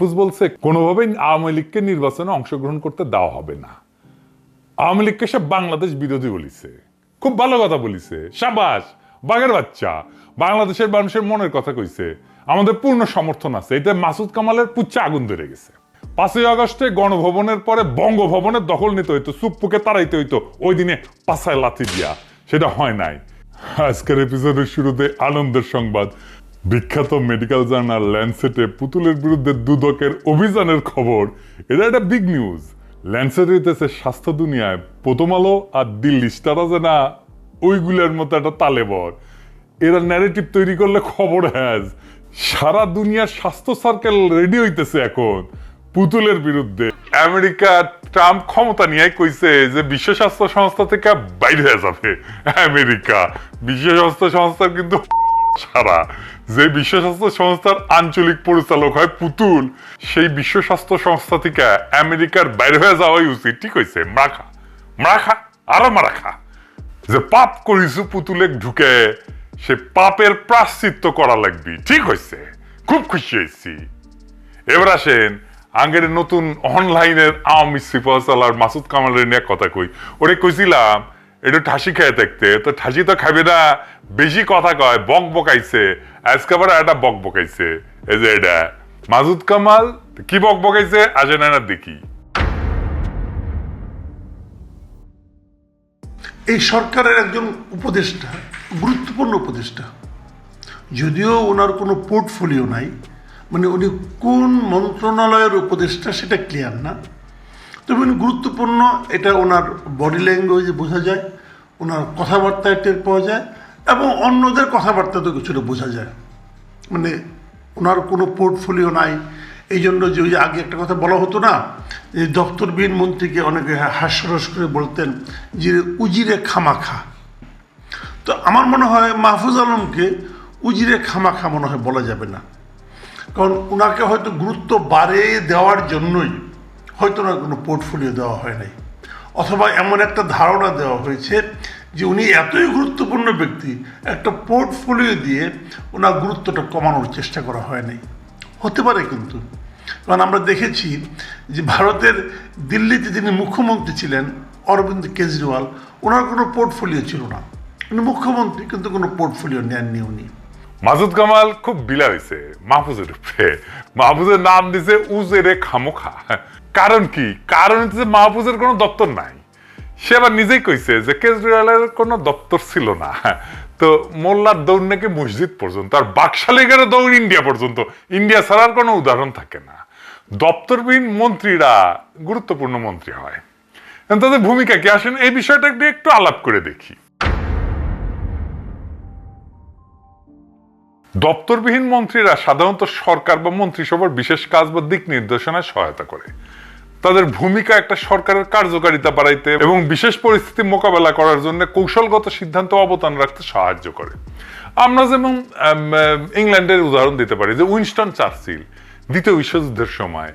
মাহফুজ বলছে কোনোভাবেই আওয়ামী লীগকে নির্বাচনে অংশগ্রহণ করতে দেওয়া হবে না। আওয়ামী লীগকে সব বাংলাদেশ বিরোধী বলিছে। খুব ভালো কথা বলিছে। সাবাস বাগের বাচ্চা। বাংলাদেশের মানুষের মনের কথা কইছে। আমাদের পূর্ণ সমর্থন আছে। এটা মাসুদ কামালের পুচ্ছা আগুন ধরে গেছে। পাঁচই আগস্টে গণভবনের পরে বঙ্গভবনের দখল নিতে হইতো সুপ্পুকে তাড়াইতে হইতো। ওই দিনে পাশায় লাথি দিয়া। সেটা হয় নাই। আজকের এপিসোডের শুরুতে আনন্দের সংবাদ। বিখ্যাত মেডিকেল জার্নাল ল্যান্সেটে পুতুলের বিরুদ্ধে দুদকের অভিযানের খবর। এটা একটা বিগ নিউজ ল্যান্সেট হইতেছে স্বাস্থ্য দুনিয়ায় প্রথম আলো আর দিল্লি স্টার আছে না, ওইগুলোর মতো একটা তালেবর। এরা ন্যারেটিভ তৈরি করলে খবর হ্যাজ সারা দুনিয়ার স্বাস্থ্য সার্কেল রেডি হইতেছে এখন পুতুলের বিরুদ্ধে। আমেরিকা ট্রাম্প ক্ষমতা নিয়ে কইছে যে বিশ্ব স্বাস্থ্য সংস্থা থেকে বাইরে যাবে। আমেরিকা বিশ্ব স্বাস্থ্য সংস্থার কিন্তু সারা। যে বিশ্ব স্বাস্থ্য সংস্থার আঞ্চলিক পরিচালক হয় পুতুল, সেই বিশ্ব স্বাস্থ্য সংস্থা থেকে আমেরিকার বাইরে হয়ে যাওয়াই উচিত ঠিক হয়েছে মাখা মাখা আরও মারাখা। যে পাপ করিছু পুতুলে ঢুকে, সে পাপের প্রাশ্চিত্য করা লাগবে। ঠিক হয়েছে খুব খুশি হয়েছি এবার আসেন আগের নতুন অনলাইনের আওয়ামী সিফাসালার মাসুদ কামালের নিয়ে কথা কই। ওরে কইছিলাম একটু ঠাসি খেয়ে দেখতে। তো ঠাসি তো খাবে না, বেশি কথা কয়, বক বকাইছে। আজকে আবার একটা বক বকাইছে। এই যে এটা। মাসুদ কামাল, কি বক বকাইছে আসেন না দেখি। এই সরকারের একজন উপদেষ্টা, গুরুত্বপূর্ণ উপদেষ্টা, যদিও ওনার কোনো পোর্টফোলিও নাই মানে উনি কোন মন্ত্রণালয়ের উপদেষ্টা সেটা ক্লিয়ার না। তবে উনি গুরুত্বপূর্ণ, এটা ওনার বডি ল্যাঙ্গুয়েজে বোঝা যায়, ওনার কথাবার্তায় টের পাওয়া যায়, এবং অন্যদের কথাবার্তাতেও কিছুটা বোঝা যায়। মানে ওনার কোনো পোর্টফোলিও নাই এই জন্য যে ওই আগে একটা কথা বলা হতো না, যে দপ্তরবিহীন মন্ত্রীকে অনেকে হাস্যরস করে বলতেন যে, উজিরে খামাখা। তো আমার মনে হয় মাহফুজ আলমকে উজিরে খামাখা মনে হয় বলা যাবে না। কারণ ওনাকে হয়তো গুরুত্ব বাড়িয়ে দেওয়ার জন্যই হয়তো না কোনো পোর্টফোলিও দেওয়া হয় নাই। অথবা এমন একটা ধারণা দেওয়া হয়েছে যে উনি এতই গুরুত্বপূর্ণ ব্যক্তি, একটা পোর্টফোলিও দিয়ে ওনার গুরুত্বটা কমানোর চেষ্টা করা হয় নাই। হতে পারে কিন্তু। কারণ আমরা দেখেছি যে ভারতের দিল্লিতে যিনি মুখ্যমন্ত্রী ছিলেন, অরবিন্দ কেজরিওয়াল, ওনার কোনো পোর্টফোলিও ছিল না। উনি মুখ্যমন্ত্রী, কিন্তু কোনো পোর্টফোলিও নেননি উনি। মাসুদ কামাল খুব বিলা হয়েছে মাহফুজের উপরে। মাহফুজের নাম দিছে উজেরে খামোখা। কারণ কি? কারণ হচ্ছে মাহফুজের কোনো দপ্তর নাই। সে আবার নিজেই কইছে যে কেজরিওয়ালের কোনো দপ্তর ছিল না। তো মোল্লার দৌড় নাকি মসজিদ পর্যন্ত, আর বাকশালিগের দৌড় ইন্ডিয়া পর্যন্ত। ইন্ডিয়া ছাড়ার কোনো উদাহরণ থাকে না। দপ্তরবিহীন মন্ত্রীরা গুরুত্বপূর্ণ মন্ত্রী হয়। তাদের ভূমিকা কি? আসেন এই বিষয়টা একটু আলাপ করে দেখি। দপ্তরবিহীন মন্ত্রীরা সাধারণত সরকার বা মন্ত্রিসভার বিশেষ কাজ বা দিক নির্দেশনায় সহায়তা করে। তাদের ভূমিকা একটা সরকারের কার্যকারিতা বাড়াইতে এবং বিশেষ পরিস্থিতি মোকাবেলা করার জন্য কৌশলগত সিদ্ধান্ত অবদান রাখতে সাহায্য করে। আমরা যেমন ইংল্যান্ডের উদাহরণ দিতে পারি যে উইনস্টন চার্চিল, দ্বিতীয় বিশ্বযুদ্ধের সময়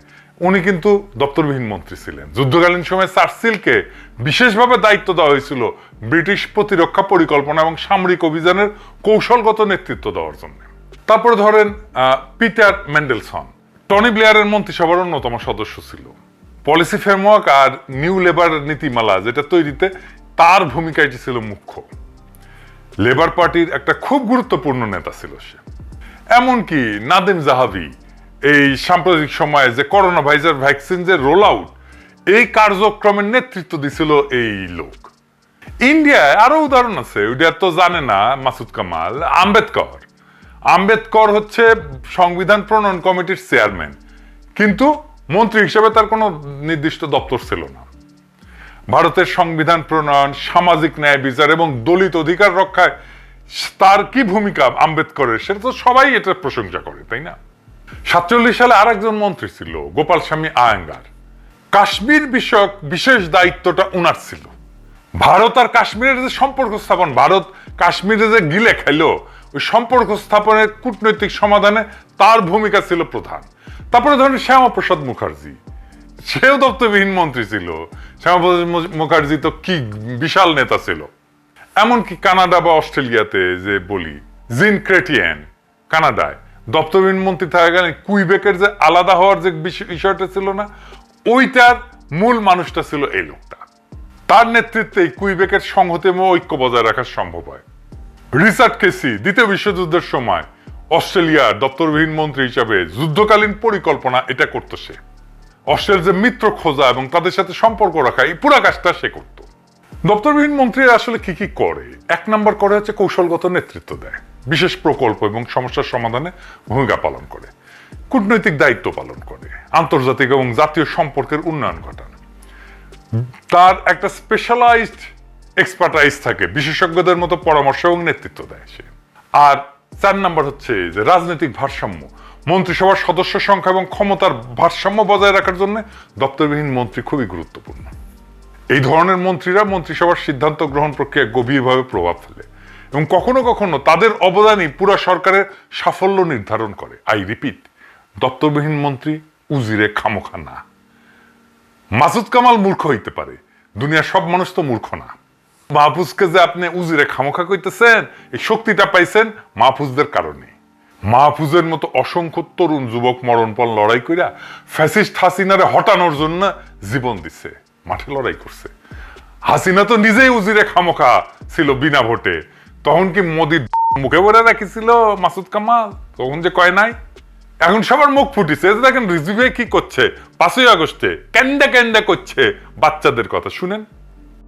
উনি কিন্তু দপ্তরবিহীন মন্ত্রী ছিলেন। যুদ্ধকালীন সময় চার্চিলকে বিশেষভাবে দায়িত্ব দেওয়া হয়েছিল ব্রিটিশ প্রতিরক্ষা পরিকল্পনা এবং সামরিক অভিযানের কৌশলগত নেতৃত্ব দেওয়ার জন্য। তারপরে ধরেন পিটার ম্যান্ডেলসন টনি ব্লেয়ারের মন্ত্রিসভার অন্যতম সদস্য ছিল। পলিসি ফ্রেমওয়ার্ক আর নিউ লেবার নীতিমালা যেটা তৈরিতে তার ভূমিকা এটি ছিল মুখ্য। লেবার পার্টির একটা খুব গুরুত্বপূর্ণ নেতা ছিল সে। এমনকি নাদিম জাহাবি এই সাম্প্রতিক সময়ে যে করোনা ভাইরাস ভ্যাকসিন যে রোল আউট এই কার্যক্রমের নেতৃত্ব দিছিল এই লোক। ইন্ডিয়ায় আরও উদাহরণ আছে, ওইটা তো জানে না মাসুদ কামাল, আম্বেদকর। আম্বেদকর হচ্ছে সংবিধান প্রণয়ন কমিটির চেয়ারম্যান। কিন্তু মন্ত্রী হিসেবে তার কোনো নির্দিষ্ট দপ্তর ছিল না। ভারতের সংবিধান প্রণয়ন, সামাজিক ন্যায় বিচার এবং দলিত অধিকার রক্ষায় তার কি ভূমিকা আম্বেদকরের? সেটা তো সবাই এটা প্রশংসা করে, তাই না? সাতচল্লিশ সালে আরেকজন মন্ত্রী ছিল, গোপাল স্বামী আয়াঙ্গার। কাশ্মীর বিষয়ক বিশেষ দায়িত্বটা উনার ছিল। ভারত আর কাশ্মীরের যে সম্পর্ক স্থাপন, ভারত কাশ্মীরে যে গিলে খাইলো ওই সম্পর্ক স্থাপনের কূটনৈতিক সমাধানে তার ভূমিকা ছিল প্রধান। তারপরে ধরেন শ্যামাপ্রসাদ মুখার্জি। সেও দপ্তরবিহীন মন্ত্রী ছিল। শ্যামাপ্রসাদ মুখার্জি তো কি বিশাল নেতা ছিল। এমনকি কানাডা বা অস্ট্রেলিয়াতে যে বলি, জিন ক্রেটিয়ান, কানাডায় দপ্তরবিহীন মন্ত্রী থাকা থাকাকালীন কুইবেকের যে আলাদা হওয়ার যে বিষ- বিষয়টা ছিল না, ওইটার মূল মানুষটা ছিল এই লোকটা। তার নেতৃত্বেই কুইবেকের সংহতি এবং ঐক্য বজায় রাখা সম্ভব হয়। রিচার্ড কেসি, দ্বিতীয় বিশ্বযুদ্ধের সময়। অস্ট্রেলিয়ার দপ্তরবিহীন মন্ত্রী হিসাবে যুদ্ধকালীন পরিকল্পনা এটা করতো সে। অস্ট্রেলিয়ার যে মিত্র খোঁজা এবং তাদের সাথে সম্পর্ক রাখা, এই পুরা কাজটা সে করত। দপ্তরবিহীন মন্ত্রীরা আসলে কি কি করে? এক নম্বর করে হচ্ছে কৌশলগত নেতৃত্ব দেয়। বিশেষ প্রকল্প এবং সমস্যার সমাধানে ভূমিকা পালন করে। কূটনৈতিক দায়িত্ব পালন করে। আন্তর্জাতিক এবং জাতীয় সম্পর্কের উন্নয়ন ঘটান। তার একটা স্পেশালাইজড এক্সপার্টাইজ থাকে, বিশেষজ্ঞদের মতো পরামর্শ এবং নেতৃত্ব দেয় সে। আর চার নাম্বার হচ্ছে যে রাজনৈতিক ভারসাম্য, মন্ত্রিসভার সদস্য সংখ্যা এবং ক্ষমতার ভারসাম্য বজায় রাখার জন্য দপ্তরবিহীন মন্ত্রী খুবই গুরুত্বপূর্ণ। এই ধরনের মন্ত্রীরা মন্ত্রিসভার সিদ্ধান্ত গ্রহণ প্রক্রিয়া গভীরভাবে প্রভাব ফেলে এবং কখনো কখনো তাদের অবদানই পুরো সরকারের সাফল্য নির্ধারণ করে। আই রিপিট, দপ্তরবিহীন মন্ত্রী উজিরে খামোখা না। মাসুদ কামাল মূর্খ হইতে পারে, দুনিয়ার সব মানুষ তো মূর্খ না। মাহফুজকে যে আপনি উজিরে খামোখা কইতেছেন, এই শক্তিটা পাইছেন মাহফুজদের কারণে। মাহফুজের মতো অসংখ্য তরুণ যুবক মরণপণ লড়াই কইরা ফ্যাসিস্ট হাসিনারে হটানোর জন্য জীবন দিছে, মাঠে লড়াই করছে। হাসিনা তো নিজেই উজিরে খামোখা ছিল বিনা ভোটে। তখন কি মোদি মুখে ভরে রাখিছিল মাসুদ কামাল? তখন যে কয় নাই? এখন সবার মুখ ফুটিছে দেখেন রিজুভে কি করছে? পাঁচই আগস্টে ক্যান্ডা ক্যান্ডা করছে বাচ্চাদের কথা, শুনেন।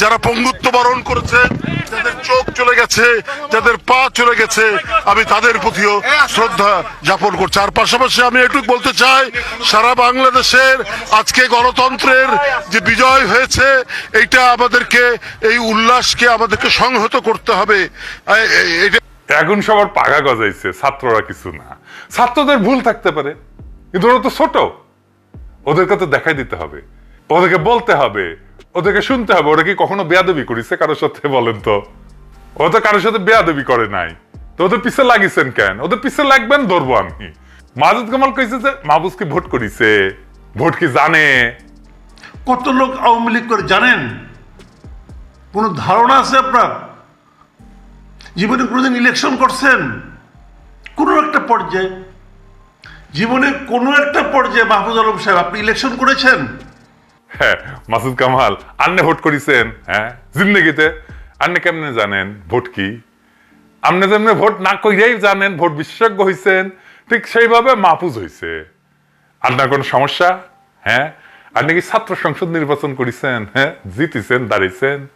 যারা পঙ্গুত্ব বরণ করেছে, যাদের চোখ চলে গেছে, যাদের পা চলে গেছে, আমি তাদের প্রতিও শ্রদ্ধা জ্ঞাপন করছি। আর পাশাপাশি আমি একটু বলতে চাই, সারা বাংলাদেশের আজকে গণতন্ত্রের যে বিজয় হয়েছে, এইটা আমাদেরকে, এই উল্লাসকে আমাদেরকে সংহত করতে হবে। এখন সবার পাগা গজাইছে, ছাত্ররা কিছু না। ছাত্রদের ভুল থাকতে পারে, কিন্তু ওরা তো ছোট। ওদেরকে তো দেখাই দিতে হবে, ওদেরকে বলতে হবে। ওদেরকে শুনতে হবে, ওরা কি কখনো বেয়াদবি করেছে কারোর সাথে বলেন তো? ও তো কারোর সাথে বেয়াদবি করে নাই। তো ওদের পিছে লাগিয়েছেন কেন? ওদের পিছে লাগবেন ধরবো আমি। মাহুদ কামাল কইছে যে মাহবুজকে ভোট করিছে। ভোট কি জানে? কত লোক আওয়ামী লীগ করে জানেন? কোনো ধারণা আছে আপনার? জীবনে কোনোদিন ইলেকশন করছেন? কোনো একটা পর্যায়ে। জীবনে কোনো একটা পর্যায়ে মাহফুজ আলম সাহেব, আপনি ইলেকশন করেছেন? হ্যাঁ মাসুদ কামাল, আন্নে ভোট করিছেন হ্যাঁ? জিন্দগিতে। আন্নে কেমনে জানেন ভোট কি? আপনি যেমনি ভোট না কইরাই জানেন, ভোট বিশেষজ্ঞ হইছেন, ঠিক সেইভাবে মাহফুজ হইছে। আপনার কোনো সমস্যা? হ্যাঁ? আপনি কি ছাত্র সংসদ নির্বাচন করেছেন হ্যাঁ? জিতেছেন দাঁড়িয়েছেন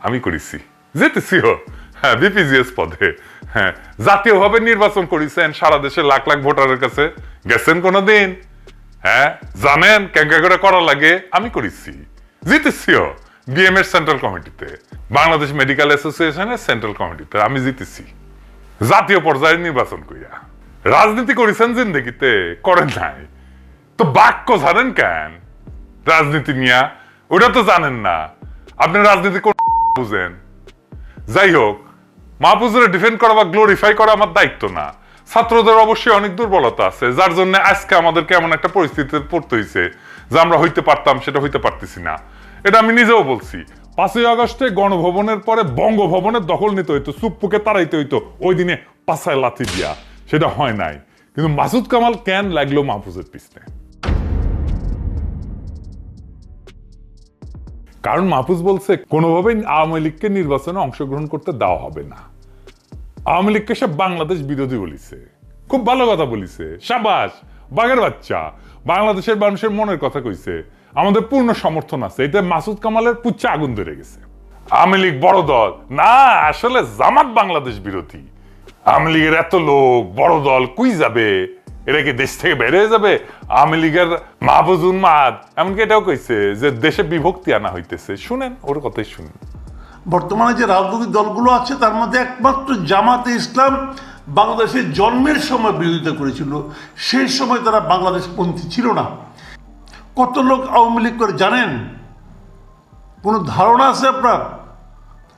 আমি করেছি। জিতেছিও হ্যাঁ বিপিজিএস পদে। হ্যাঁ জাতীয়ভাবে নির্বাচন করেছেন, সারা দেশে লাখ লাখ ভোটারের কাছে গেছেন কোনোদিন। হ্যাঁ জানেন ক্যাঙ্কা করে করা লাগে, আমি করেছি। জিতেছিও বিএম এর সেন্ট্রাল কমিটিতে বাংলাদেশ মেডিকেল অ্যাসোসিয়েশনের সেন্ট্রাল কমিটিতে আমি জিতেছি। জাতীয় পর্যায়ে নির্বাচন কইয়া রাজনীতি করেছেন জিন্দগিতে, করেন নাই। তো বাক্য জানেন কেন? রাজনীতি নিয়া ওটা তো জানেন না। আপনি রাজনীতি বুঝেন। যাই হোক, মাহফুজের ডিফেন্ড করা বা গ্লোরিফাই করা আমার দায়িত্ব না। ছাত্রদের অবশ্যই অনেক দুর্বলতা আছে, যার জন্য আজকে আমাদেরকে এমন একটা পরিস্থিতিতে পড়তে হয়েছে যে আমরা হইতে পারতাম, সেটা হইতে পারতেছি না। এটা আমি নিজেও বলছি। পাঁচই আগস্টে গণভবনের পরে বঙ্গভবনের দখল নিতে হইতো, সুপ্পুকে তাড়াইতে হইতো, ওই দিনে পাশায় লাথি দিয়া। সেটা হয় নাই। কিন্তু মাসুদ কামাল কেন লাগল মাহফুজের পিছনে? কারণ মাহফুজ বলছে, কোনোভাবেই আওয়ামী লীগকে নির্বাচনে অংশগ্রহণ করতে দেওয়া হবে না। আওয়ামী লীগকে সব বাংলাদেশ বিরোধী বলিছে। খুব ভালো কথা বলিছে। সাবাস, বাঘের বাচ্চা। বাংলাদেশের মানুষের মনের কথা কইছে। আমাদের পূর্ণ সমর্থন আছে। এটা মাসুদ কামালের পুচ্ছে আগুন ধরে গেছে। আওয়ামী লীগ বড় দল। না, আসলে জামাত বাংলাদেশ বিরোধী। আওয়ামী লীগের এত লোক, বড় দল, কুই যাবে? এটা কি দেশ থেকে হয়ে যাবে? আওয়ামী লীগের মাহফুজ উন্মাদ এমনকি এটাও কইছে যে দেশে বিভক্তি আনা হইতেছে। শুনেন, ওর কথাই শুনেন। বর্তমানে যে রাজনৈতিক দলগুলো আছে, তার মধ্যে একমাত্র জামাতে ইসলাম বাংলাদেশের জন্মের সময় বিরোধিতা করেছিল। সেই সময় তারা বাংলাদেশ পন্থী ছিল না। কত লোক আওয়ামী লীগ করে জানেন? কোনো ধারণা আছে আপনার?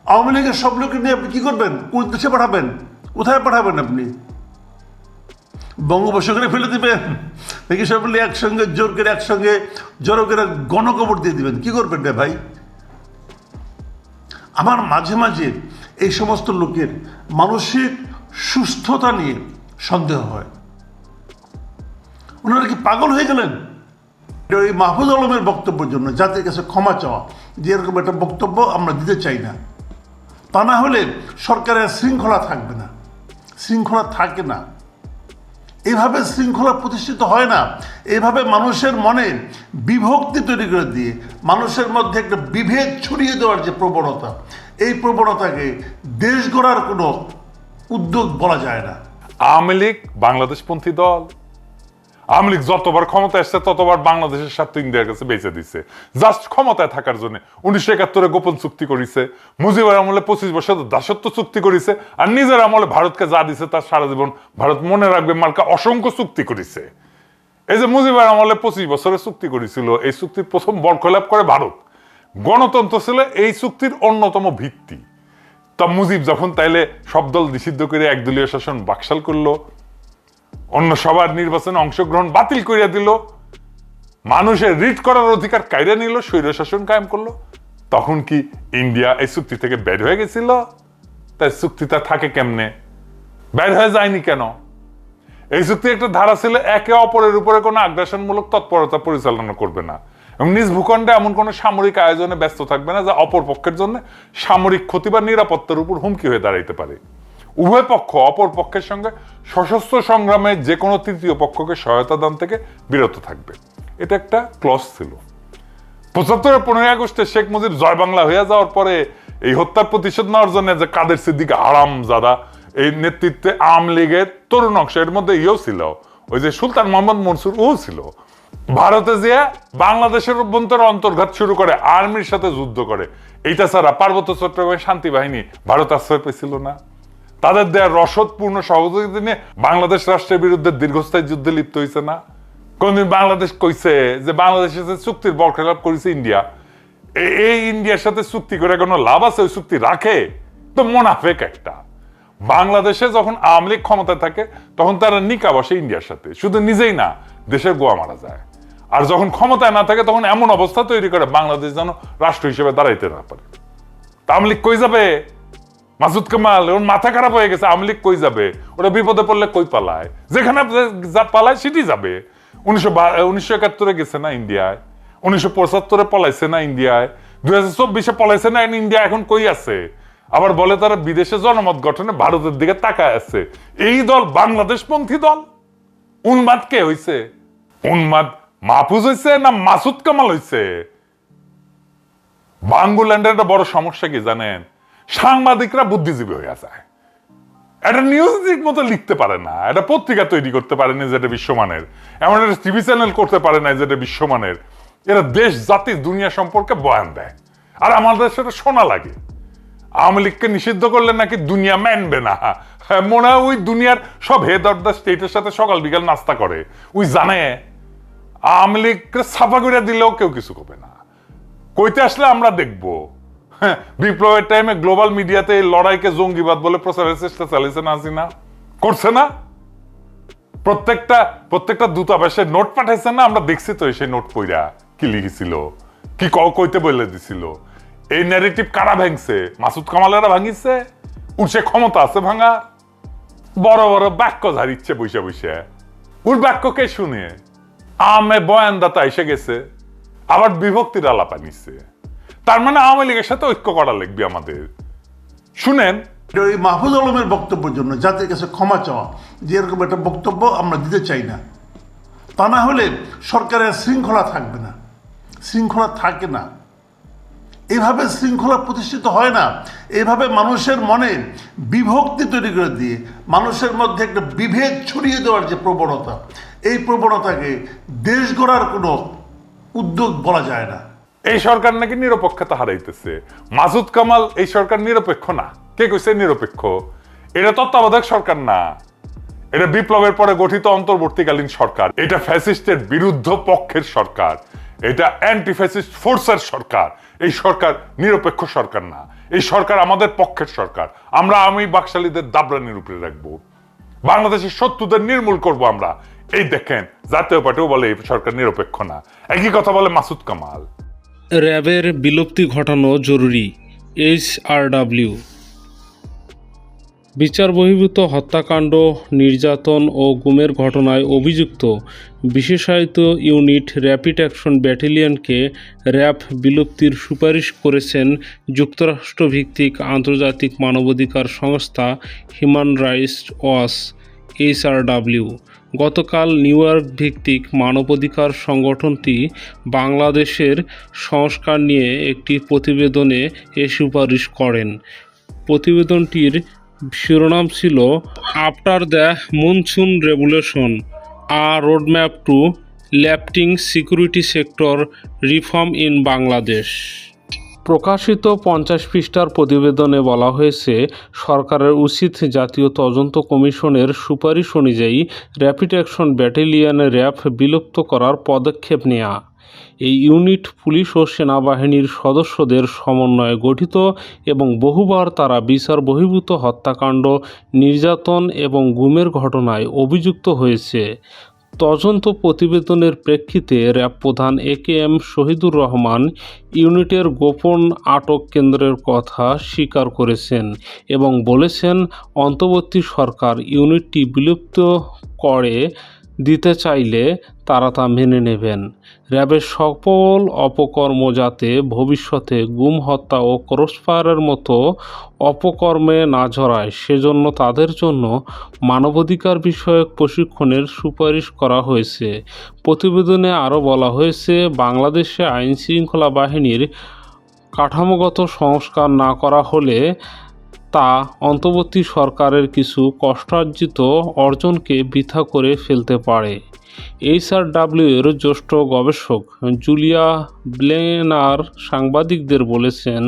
আওয়ামী লীগের সব লোককে নিয়ে আপনি কী করবেন? কোন দেশে পাঠাবেন? কোথায় পাঠাবেন আপনি? বঙ্গোপসাগরে ফেলে দিবেন। নাকি সব একসঙ্গে জোর করে একসঙ্গে জড়ো করে গণকবর দিয়ে দিবেন। কি করবেন রে ভাই? আমার মাঝে মাঝে এই সমস্ত লোকের মানসিক সুস্থতা নিয়ে সন্দেহ হয়। ওনারা কি পাগল হয়ে গেলেন? ওই মাহফুজ আলমের বক্তব্যের জন্য, জাতির কাছে ক্ষমা চাওয়া, যে এরকম একটা বক্তব্য আমরা দিতে চাই না। তা না হলে সরকারের শৃঙ্খলা থাকবে না। শৃঙ্খলা থাকে না। এভাবে শৃঙ্খলা প্রতিষ্ঠিত হয় না। এভাবে মানুষের মনে বিভক্তি তৈরি করে দিয়ে মানুষের মধ্যে একটা বিভেদ ছড়িয়ে দেওয়ার যে প্রবণতা, এই প্রবণতাকে দেশ গড়ার কোনো উদ্যোগ বলা যায় না। আওয়ামী লীগ, বাংলাদেশপন্থী দল আওয়ামী লীগ যতবার ক্ষমতা এসছে ততবার বাংলাদেশের স্বার্থ ইন্ডিয়ার কাছে বেঁচে দিছে। জাস্ট ক্ষমতায় থাকার জন্য উনিশশো একাত্তরে গোপন চুক্তি করেছে, মুজিবের আমলে পঁচিশ বছর দাসত্ব চুক্তি করেছে, আর নিজের আমলে ভারতকে যা দিছে তার সারা জীবন ভারত মনে রাখবে মার্কা অসংখ্য চুক্তি করেছে। এই যে মুজিবের আমলে পঁচিশ বছরের চুক্তি করেছিল, এই চুক্তির প্রথম বরখলাপ করে ভারত। গণতন্ত্র ছিল এই চুক্তির অন্যতম ভিত্তি। তা মুজিব যখন তাইলে সব দল নিষিদ্ধ করে একদলীয় শাসন বাকশাল করল অন্য সবার নির্বাচনে অংশগ্রহণ বাতিল করিয়া দিল। মানুষের রিট করার অধিকার কায়রা নিল স্বৈর শাসন কায়েম করল। তখন কি ইন্ডিয়া এই চুক্তি থেকে বের হয়ে গেছিল? তাই চুক্তিটা থাকে কেমনে? বের হয়ে যায়নি কেন? এই চুক্তির একটা ধারা ছিল, একে অপরের উপরে কোনো আগ্রাসনমূলক তৎপরতা পরিচালনা করবে না। এবং নিজ ভূখণ্ডে এমন কোনো সামরিক আয়োজনে ব্যস্ত থাকবে না, যা অপর পক্ষের জন্য সামরিক ক্ষতি বা নিরাপত্তার উপর হুমকি হয়ে দাঁড়াইতে পারে। উভয় পক্ষ, অপর পক্ষের সঙ্গে সশস্ত্র সংগ্রামে যে কোনো তৃতীয় পক্ষকে সহায়তা দান থেকে বিরত থাকবে। এটা একটা ক্লস ছিল। পঁচাত্তরের পনেরোই আগস্টে শেখ মুজিব জয় বাংলা হয়ে যাওয়ার পরে এই হত্যার প্রতিশোধ নেওয়ার জন্য যে কাদের সিদ্দিক আরাম যারা এই নেতৃত্বে আওয়ামী লীগের তরুণ অংশ, এর মধ্যে ইয়েও ছিল। ওই যে সুলতান মোহাম্মদ মনসুর ও ছিল। ভারতে যে বাংলাদেশের অভ্যন্তরে অন্তর্ঘাত শুরু করে, আর্মির সাথে যুদ্ধ করে। এইটা ছাড়া পার্বত্য চট্টগ্রামের শান্তি বাহিনী ভারত আশ্রয় পেয়েছিল না। তাদের দেয়া রসদপূর্ণ সহযোগিতা নিয়ে বাংলাদেশ রাষ্ট্রের বিরুদ্ধে দীর্ঘস্থায়ী যুদ্ধে লিপ্ত হয়েছে না? কোনদিন বাংলাদেশ কইছে যে বাংলাদেশের সাথে চুক্তির বরখেলাপ করেছে ইন্ডিয়া। এই ইন্ডিয়ার সাথে চুক্তি করে কোনো লাভ আছে? ওই চুক্তি রাখে? তো মোনাফেক একটা। বাংলাদেশে যখন আওয়ামী লীগ ক্ষমতায় থাকে, তখন তারা নিকা বসে ইন্ডিয়ার সাথে। শুধু নিজেই না, দেশের গোয়া মারা যায়। আর যখন ক্ষমতায় না থাকে, তখন এমন অবস্থা তৈরি করে বাংলাদেশ যেন রাষ্ট্র হিসেবে দাঁড়াইতে না পারে। তা আওয়ামী লীগ কই যাবে? মাসুদ কামাল, ওর মাথা খারাপ হয়ে গেছে, আওয়ামী লীগ কই যাবে? ওরা বিপদে পড়লে কই পালায়? যেখানে যা পালায় সেটি যাবে। উনিশশো উনিশশো একাত্তরে গেছে না ইন্ডিয়ায়? উনিশশো পঁচাত্তরে পলাইছে না ইন্ডিয়ায়? দুই হাজার চব্বিশে পলাইছে না ইন্ডিয়া, এখন কই আছে? আবার বলে তারা বিদেশে জনমত গঠনে ভারতের দিকে তাকায় আছে। এই দল বাংলাদেশপন্থী দল। উন্মাদ কে হইছে? উন্মাদ মাহফুজ হইছে না মাসুদ কামাল হইছে? বাঙ্গুল্যান্ডের একটা বড় সমস্যা কি জানেন? সাংবাদিকরা বুদ্ধিজীবী হয়ে যায় একটা নিউজ ঠিক মতো লিখতে পারে না একটা পত্রিকা তৈরি করতে পারে না যেটা বিশ্বমানের এমন একটা টিভি চ্যানেল করতে পারে না যেটা বিশ্বমানের। এরা দেশ জাতি দুনিয়া সম্পর্কে বয়ান দেয়। আর আমাদের সেটা শোনা লাগে। আওয়ামী লীগকে নিষিদ্ধ করলে নাকি দুনিয়া মানবে না। হ্যাঁ, মনে হয় ওই দুনিয়ার সব দ্য স্টেটের সাথে সকাল বিকাল নাস্তা করে। ওই জানে আওয়ামী লীগকে সাফা করে দিলেও কেউ কিছু করবে না। কইতে আসলে আমরা দেখব। বিপ্লবের টাইমে গ্লোবাল মিডিয়াতে এই লড়াইকে জঙ্গিবাদ বলে প্রচারের চেষ্টা চালিয়েছে হাসিনা করছে না? প্রত্যেকটা প্রত্যেকটা দূতাবাসে নোট পাঠাইছে না? আমরা দেখছি তো সেই নোট পইরা কি লিখেছিল, কি কইতে বলে দিছিল। এই ন্যারেটিভ কারা ভাঙছে? মাসুদ কামালেরা ভাঙিছে? উঠছে ক্ষমতা আছে ভাঙা? বড় বড় বাক্য ঝাড়িচ্ছে বসে বসে ওর বাক্য কে শুনে? আমে বয়ানদাতা এসে গেছে, আবার বিভক্তির আলাপা নিচ্ছে তার মানে আওয়ামী লীগের সাথে ঐক্য করা লাগবে আমাদের। শুনেন। ওই মাহফুজ আলমের বক্তব্যের জন্য, জাতির কাছে ক্ষমা চাওয়া, যে এরকম একটা বক্তব্য আমরা দিতে চাই না। তা না হলে সরকারের শৃঙ্খলা থাকবে না। শৃঙ্খলা থাকে না। এভাবে শৃঙ্খলা প্রতিষ্ঠিত হয় না। এভাবে মানুষের মনে বিভক্তি তৈরি করে দিয়ে মানুষের মধ্যে একটা বিভেদ ছড়িয়ে দেওয়ার যে প্রবণতা, এই প্রবণতাকে দেশ গড়ার কোনো উদ্যোগ বলা যায় না। এই সরকার নাকি নিরপেক্ষতা হারাইতেছে। মাসুদ কামাল এই সরকার নিরপেক্ষ না। কে কইছে নিরপেক্ষ? এটা তত্ত্বাবধায়ক সরকার না। এটা বিপ্লবের পরে গঠিত অন্তর্বর্তীকালীন সরকার। এটা ফ্যাসিস্টের বিরুদ্ধ পক্ষের সরকার। এটা অ্যান্টি ফ্যাসিস্ট ফোর্সের সরকার। এই সরকার নিরপেক্ষ সরকার না। এই সরকার আমাদের পক্ষের সরকার। আমরা আমি বাকশালীদের দাবরানির উপরে রাখব। বাংলাদেশের শত্রুদের নির্মূল করব আমরা। এই দেখেন, জাতীয় পার্টিও বলে এই সরকার নিরপেক্ষ না। একই কথা বলে মাসুদ কামাল। র্যাবের বিলুপ্তি ঘটানো জরুরি, এইচ আর ডাব্লিউ। বিচার বহির্ভূত হত্যাকাণ্ড, নির্যাতন ও গুমের ঘটনায় অভিযুক্ত বিশেষায়িত ইউনিট র্যাপিড অ্যাকশন ব্যাটালিয়নকে র্যাব বিলুপ্তির সুপারিশ করেছেন যুক্তরাষ্ট্রভিত্তিক আন্তর্জাতিক মানবাধিকার সংস্থা হিউম্যান রাইটস ওয়াচ এইচআরডাব্লিউ গতকাল নিউ ইয়র্ক ভিত্তিক মানবাধিকার সংগঠনটি বাংলাদেশের সংস্কার নিয়ে একটি প্রতিবেদনে এ সুপারিশ করেন। প্রতিবেদনটির শিরোনাম ছিল after the monsoon revolution, a roadmap to lifting security sector reform in Bangladesh. প্রকাশিত পঞ্চাশ পৃষ্ঠার প্রতিবেদনে বলা হয়েছে, সরকারের উচিত জাতীয় তদন্ত কমিশনের সুপারিশ অনুযায়ী র্যাপিড অ্যাকশন ব্যাটালিয়নের র্যাব বিলুপ্ত করার পদক্ষেপ নেওয়া এই ইউনিট পুলিশ ও সেনাবাহিনীর সদস্যদের সমন্বয়ে গঠিত এবং বহুবার তারা বিচার বহির্ভূত হত্যাকাণ্ড, নির্যাতন এবং গুমের ঘটনায় অভিযুক্ত হয়েছে। তদন্ত প্রতিবেদনের প্রেক্ষিতে র্যাব প্রধান A K M Shahidur Rahman ইউনিটের গোপন আটক কেন্দ্রের কথা স্বীকার করেছেন এবং বলেছেন, অন্তর্বর্তী সরকার ইউনিটটি বিলুপ্ত করে দিতে চাইলে তারা তা মেনে নেবেন। র্যাবের সকল অপকর্ম যাতে ভবিষ্যতে গুম, হত্যা ও ক্রসফায়ারের মতো অপকর্মে না ঝরায় সেজন্য তাদের জন্য মানবাধিকার বিষয়ক প্রশিক্ষণের সুপারিশ করা হয়েছে। প্রতিবেদনে আরও বলা হয়েছে, বাংলাদেশে আইন শৃঙ্খলা বাহিনীর কাঠামোগত সংস্কার না করা হলে তা অন্তর্বর্তী সরকারের কিছু কষ্টার্জিত অর্জনকে বৃথা করে ফেলতে পারে। এইচআরডাব্লিউ এর জ্যেষ্ঠ গবেষক জুলিয়া ব্লেনার সাংবাদিকদের বলেছেন,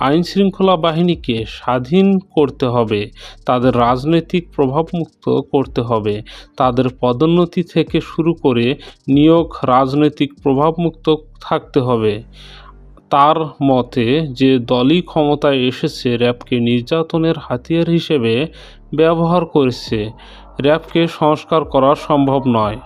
আইনশৃঙ্খলা বাহিনীকে স্বাধীন করতে হবে, তাদের রাজনৈতিক প্রভাবমুক্ত করতে হবে, তাদের পদোন্নতি থেকে শুরু করে নিয়োগ, রাজনৈতিক প্রভাবমুক্ত থাকতে হবে। তার মতে, যে দলই ক্ষমতায় এসেছে, র্যাবকে নির্যাতনের হাতিয়ার হিসেবে ব্যবহার করেছে। র্যাবকে সংস্কার করা সম্ভব নয়।